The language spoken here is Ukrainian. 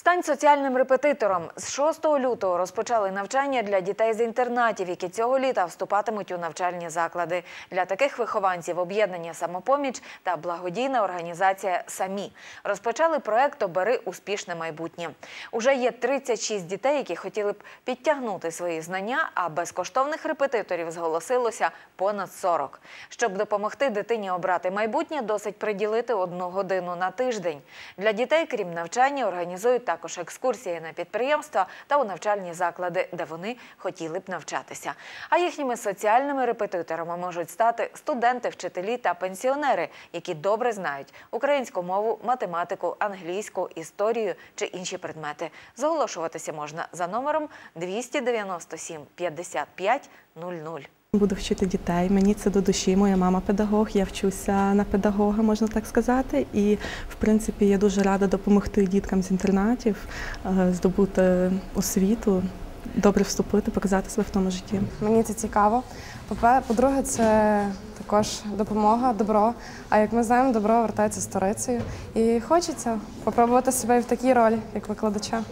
Стань соціальним репетитором. З 6 лютого розпочали навчання для дітей з інтернатів, які цього літа вступатимуть у навчальні заклади. Для таких вихованців об'єднання самопоміч та благодійна організація Самі розпочали проект Обери успішне майбутнє. Уже є 36 дітей, які хотіли б підтягнути свої знання, а безкоштовних репетиторів зголосилося понад 40. Щоб допомогти дитині обрати майбутнє, досить приділити одну годину на тиждень. Для дітей, крім навчання, організують також екскурсії на підприємства та у навчальні заклади, де вони хотіли б навчатися. А їхніми соціальними репетиторами можуть стати студенти, вчителі та пенсіонери, які добре знають українську мову, математику, англійську, історію чи інші предмети. Зголошуватися можна за номером 297 55 00. Буду вчити дітей. Мені це до душі. Моя мама педагог. Я вчуся на педагога, можна так сказати. І в принципі я дуже рада допомогти діткам з інтернатів е, здобути освіту, добре вступити, показати себе в тому житті. Мені це цікаво. По-друге, це також допомога, добро. А як ми знаємо, добро вертається сторицею. І хочеться спробувати себе і в такій ролі, як викладача.